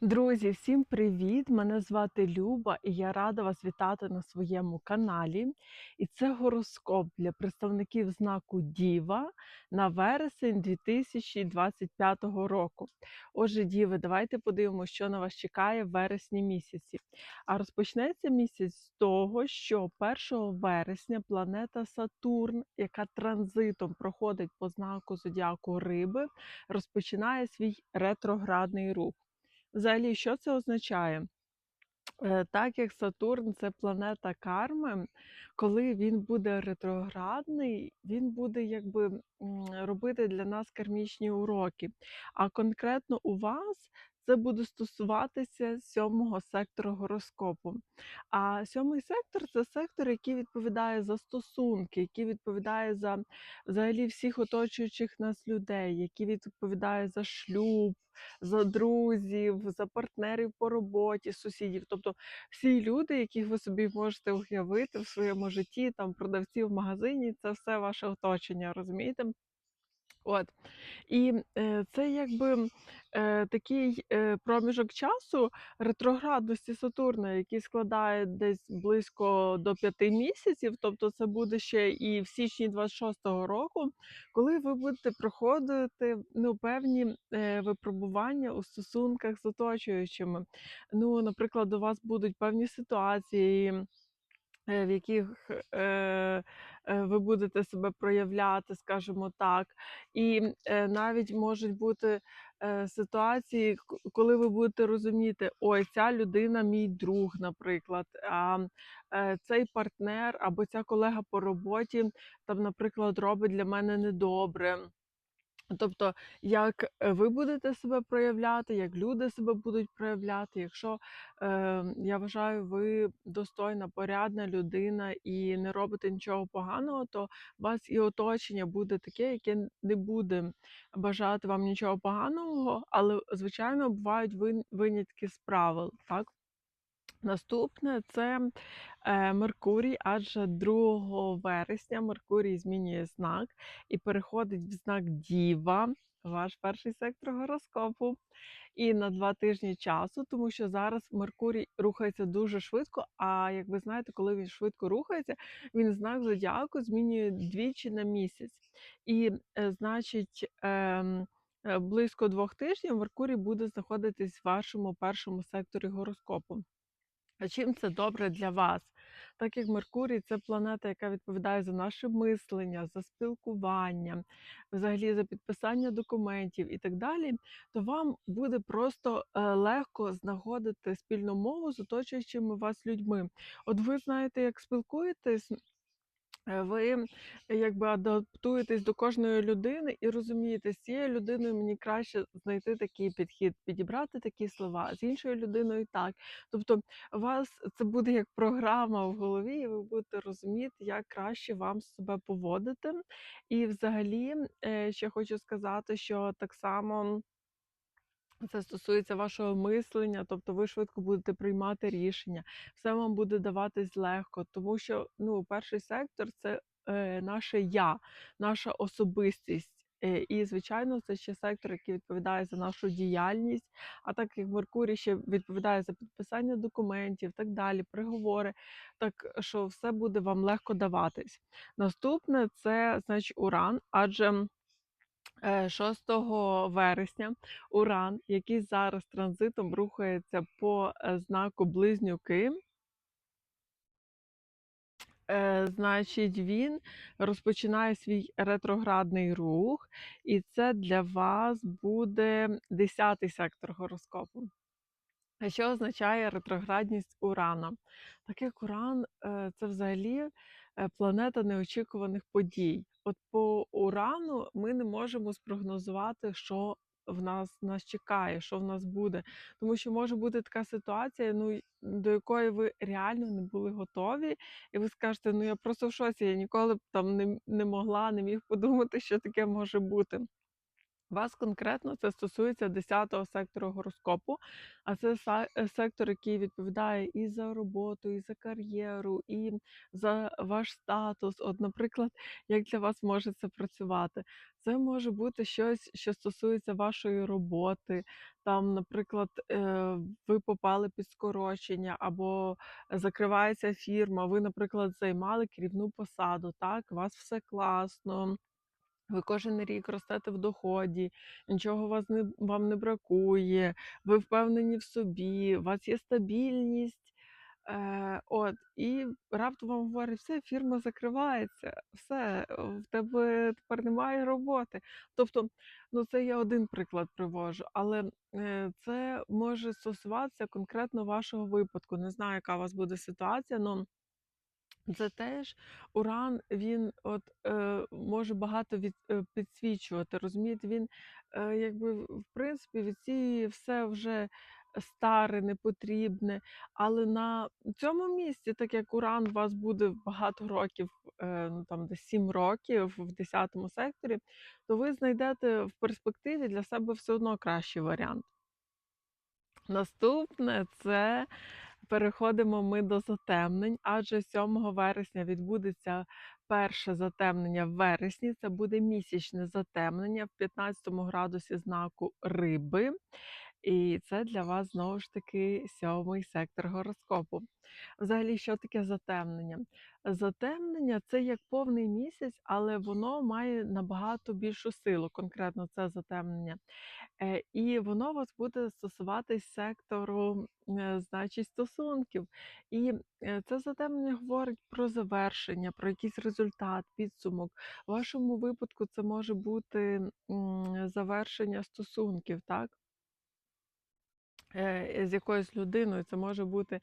Друзі, всім привіт! Мене звати Люба, і я рада вас вітати на своєму каналі. І це гороскоп для представників знаку Діва на вересень 2025 року. Отже, Діви, давайте подивимося, що на вас чекає в вересні місяці. А розпочнеться місяць з того, що 1 вересня планета Сатурн, яка транзитом проходить по знаку зодіаку Риби, розпочинає свій ретроградний рух. Взагалі, що це означає? Е, Так як Сатурн це планета карми, коли він буде ретроградний, він буде якби робити для нас кармічні уроки. А конкретно у вас це буде стосуватися сьомого сектору гороскопу. А сьомий сектор це сектор, який відповідає за стосунки, який відповідає за взагалі всіх оточуючих нас людей, який відповідає за шлюб за друзів, за партнерів по роботі, сусідів. Тобто всі люди, яких ви собі можете уявити в своєму житті, там продавці в магазині, це все ваше оточення, розумієте? От. І е, це якби е, такий е, проміжок часу ретроградності Сатурна, який складає десь близько до п'яти місяців, тобто це буде ще і в січні 26-го року, коли ви будете проходити ну, певні е, випробування у стосунках з оточуючими. Ну, Наприклад, у вас будуть певні ситуації. Е, в яких е, ви будете себе проявляти, скажімо так. І е, навіть можуть бути е, ситуації, коли ви будете розуміти, ой, ця людина мій друг, наприклад, а е, цей партнер або ця колега по роботі, там, наприклад, робить для мене недобре. Тобто, як е, ви будете себе проявляти, як люди себе будуть проявляти. Якщо е, я вважаю, ви достойна, порядна людина і не робите нічого поганого, то вас і оточення буде таке, яке не буде бажати вам нічого поганого, але звичайно бувають вин- винятки з правил. Так? Наступне це е, Меркурій, адже 2 вересня Меркурій змінює знак і переходить в знак Діва, ваш перший сектор гороскопу. І на два тижні часу, тому що зараз Меркурій рухається дуже швидко. А як ви знаєте, коли він швидко рухається, він знак зодіаку змінює двічі на місяць. І, е, значить, ем, е, близько двох тижнів Меркурій буде знаходитись в вашому першому секторі гороскопу. А чим це добре для вас? Так як Меркурій це планета, яка відповідає за наше мислення, за спілкування, взагалі за підписання документів і так далі, то вам буде просто е, легко знаходити спільну мову з оточуючими вас людьми. От ви знаєте, як спілкуєтесь, ви якби адаптуєтесь до кожної людини і розумієте, з цією людиною мені краще знайти такий підхід, підібрати такі слова, з іншою людиною так. Тобто, у вас це буде як програма в голові, і ви будете розуміти, як краще вам себе поводити. І взагалі, е, ще хочу сказати, що так само. Це стосується вашого мислення, тобто ви швидко будете приймати рішення, все вам буде даватись легко, тому що ну, перший сектор це е, наше я, наша особистість. Е, І, звичайно, це ще сектор, який відповідає за нашу діяльність. А так як Меркурій ще відповідає за підписання документів, так далі, приговори, так що все буде вам легко даватись. Наступне це значить Уран, адже. Е, 6 вересня Уран, який зараз транзитом рухається по е, знаку Близнюки. Е, Значить, він розпочинає свій ретроградний рух, і це для вас буде 10-й сектор гороскопу. Що означає ретроградність Урана? Так як Уран е, це взагалі е, планета неочікуваних подій. От по Урану ми не можемо спрогнозувати, що в нас нас чекає, що в нас буде. Тому що може бути така ситуація, ну до якої ви реально не були готові, і ви скажете, ну я просто в шоці, я ніколи б там не, не могла, не міг подумати, що таке може бути. Вас конкретно це стосується 10-го сектору гороскопу, а це е, сектор, який відповідає і за роботу, і за кар'єру, і за ваш статус. От, наприклад, як для вас може це працювати? Це може бути щось, що стосується вашої роботи. Там, наприклад, е, ви попали під скорочення, або закривається фірма. Ви, наприклад, займали керівну посаду. Так, у вас все класно. Ви кожен рік ростете в доході, нічого вас не вам не бракує, ви впевнені в собі, у вас є стабільність. Е, от, і раптом вам говорять, все, фірма закривається, все, в тебе тепер немає роботи. Тобто, ну це я один приклад привожу, але е, це може стосуватися конкретно вашого випадку. Не знаю, яка у вас буде ситуація, але це теж уран, він от, е, може багато від, е, підсвічувати. Розумієте, він е, якби в принципі відсіює все вже старе, непотрібне. Але на цьому місці, так як уран у вас буде багато років, е, ну там десь 7 років в 10 секторі, то ви знайдете в перспективі для себе все одно кращий варіант. Наступне це переходимо ми до затемнень, адже 7 вересня відбудеться перше затемнення в вересні. Це буде місячне затемнення в 15 градусі знаку риби. І це для вас знову ж таки сьомий сектор гороскопу. Взагалі, що таке затемнення? Затемнення це як повний місяць, але воно має набагато більшу силу, конкретно це затемнення. Е, і воно вас буде стосуватись сектору, е, значить, стосунків. І е, це затемнення говорить про завершення, про якийсь результат, підсумок. В вашому випадку це може бути завершення стосунків, так? Е, з якоюсь людиною. Це може бути,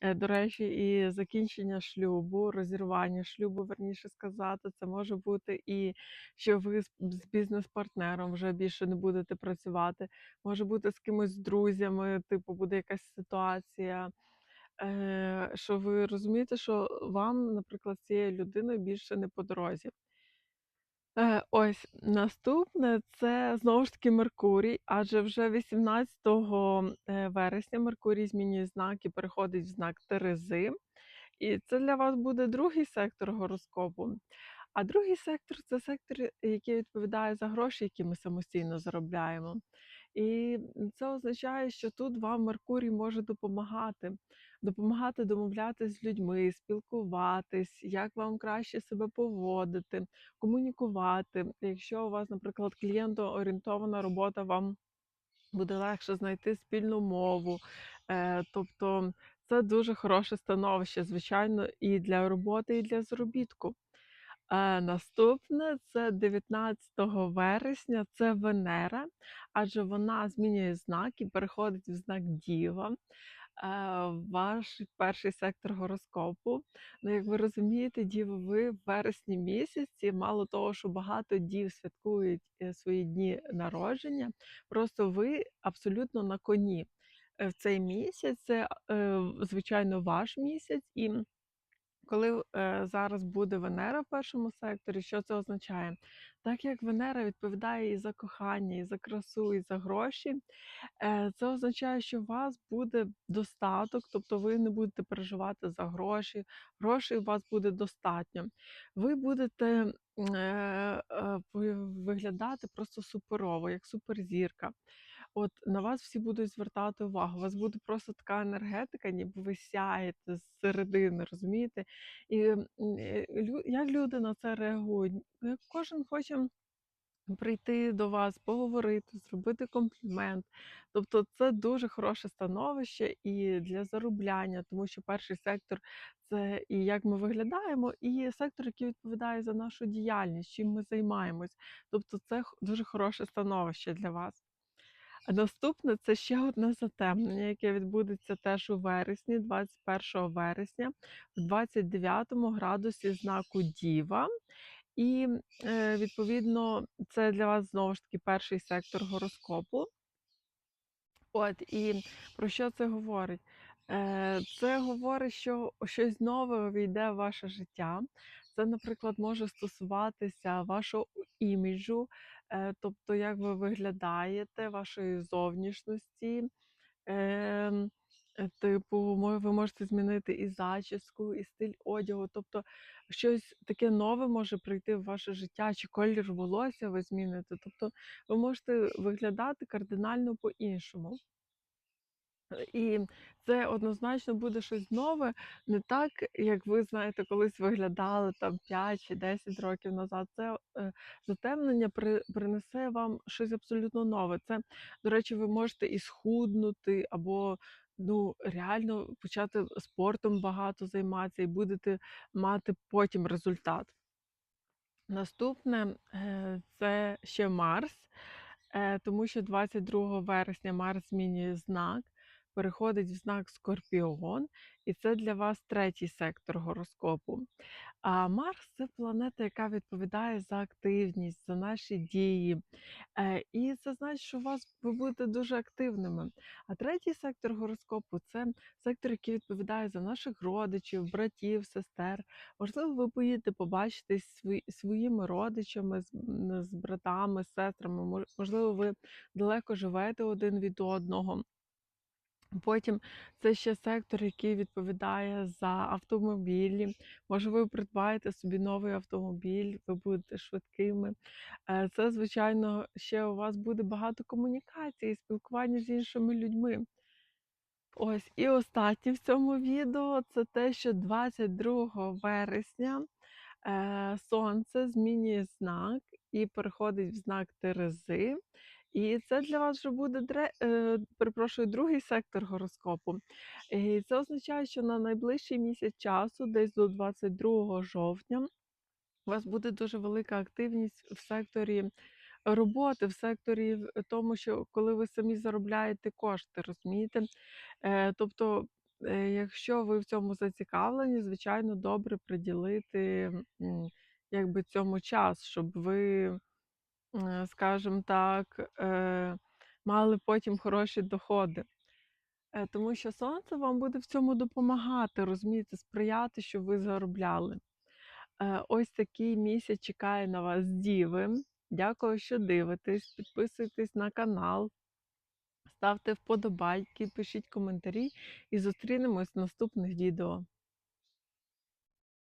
е, до речі, і закінчення шлюбу, розірвання шлюбу, верніше сказати. Це може бути і що ви з бізнес-партнером вже більше не будете працювати. Може бути з кимось друзями, типу, буде якась ситуація. Е, що ви розумієте, що вам, наприклад, з цією людиною більше не по дорозі. Е, ось наступне це знову ж таки Меркурій, адже вже 18 е, вересня Меркурій змінює знак і переходить в знак Терези. І це для вас буде другий сектор гороскопу. А другий сектор це сектор, який відповідає за гроші, які ми самостійно заробляємо. І це означає, що тут вам Меркурій може допомагати, допомагати домовлятися з людьми, спілкуватись, як вам краще себе поводити, комунікувати. Якщо у вас, наприклад, клієнтоорієнтована робота, вам буде легше знайти спільну мову. Е, тобто це дуже хороше становище, звичайно, і для роботи, і для заробітку. Е, наступне це 19 вересня, це Венера, адже вона змінює знак і переходить в знак Діва. Е, ваш перший сектор гороскопу. Ну, як ви розумієте, діви, ви в вересні місяці, мало того, що багато дів святкують е, свої дні народження, просто ви абсолютно на коні. В цей місяць це, звичайно, ваш місяць. і коли е, зараз буде Венера в першому секторі, що це означає? Так як Венера відповідає і за кохання, і за красу, і за гроші, е, це означає, що у вас буде достаток, тобто ви не будете переживати за гроші, грошей у вас буде достатньо. Ви будете е, е, виглядати просто суперово, як суперзірка. От на вас всі будуть звертати увагу. У вас буде просто така енергетика, ніби ви сяєте з середини, розумієте? І е, як люди на це реагують? Е, Кожен хоче прийти до вас, поговорити, зробити комплімент. Тобто це дуже хороше становище і для заробляння, тому що перший сектор це і як ми виглядаємо, і сектор, який відповідає за нашу діяльність, чим ми займаємось. Тобто це дуже хороше становище для вас. Наступне це ще одне затемнення, яке відбудеться теж у вересні, 21 вересня, в 29 градусі знаку Діва. І е, відповідно це для вас знову ж таки перший сектор гороскопу. От і про що це говорить? Е, Це говорить, що щось нове війде в ваше життя. Це, наприклад, може стосуватися вашого іміджу, тобто, як ви виглядаєте, вашої зовнішності. Ем, е, типу, ви можете змінити і зачіску, і стиль одягу. Тобто щось таке нове може прийти в ваше життя, чи колір волосся ви зміните. Тобто ви можете виглядати кардинально по-іншому. І це однозначно буде щось нове, не так, як ви знаєте, колись виглядали там 5 чи 10 років назад. Це е, затемнення при, принесе вам щось абсолютно нове. Це, до речі, ви можете і схуднути, або ну, реально почати спортом багато займатися, і будете мати потім результат. Наступне е, це ще Марс, е, тому що 22 вересня Марс змінює знак, переходить в знак Скорпіон, і це для вас третій сектор гороскопу. А Марс це планета, яка відповідає за активність, за наші дії. Е, І це значить, що вас ви будете дуже активними. А третій сектор гороскопу це сектор, який відповідає за наших родичів, братів, сестер. Можливо, ви поїдете побачитись свої, своїми родичами, з братами, з сестрами. Можливо, ви далеко живете один від одного. Потім це ще сектор, який відповідає за автомобілі. Може, ви придбаєте собі новий автомобіль, ви будете швидкими. Е, Це, звичайно, ще у вас буде багато комунікацій, спілкування з іншими людьми. Ось, і останнє в цьому відео це те, що 22 вересня е, сонце змінює знак і переходить в знак Терези. І це для вас вже буде дре, е, перепрошую, другий сектор гороскопу. І це означає, що на найближчий місяць часу, десь до 22 жовтня, у вас буде дуже велика активність в секторі роботи, в секторі в тому, що коли ви самі заробляєте кошти, розумієте? Е, тобто, е, якщо ви в цьому зацікавлені, звичайно, добре приділити якби цьому час, щоб ви, е, скажімо так, е, мали потім хороші доходи. Е, Тому що сонце вам буде в цьому допомагати, розумієте, сприяти, щоб ви заробляли. Е, Ось такий місяць чекає на вас діви. Дякую, що дивитесь. Підписуйтесь на канал, ставте вподобайки, пишіть коментарі і зустрінемось в наступних відео.